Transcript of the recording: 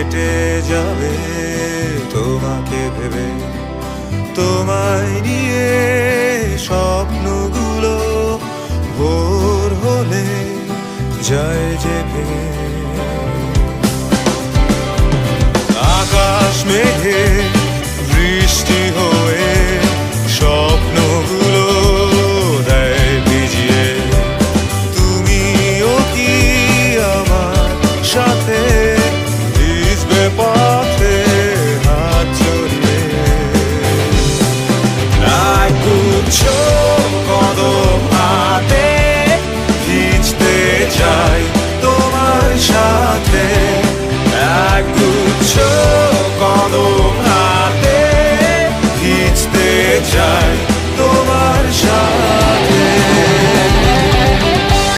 কেটে যাবে তোমাকে ভেবে। তোমায় নিয়ে স্বপ্নগুলো ভোর হলে যায় যে ভেঙে। return.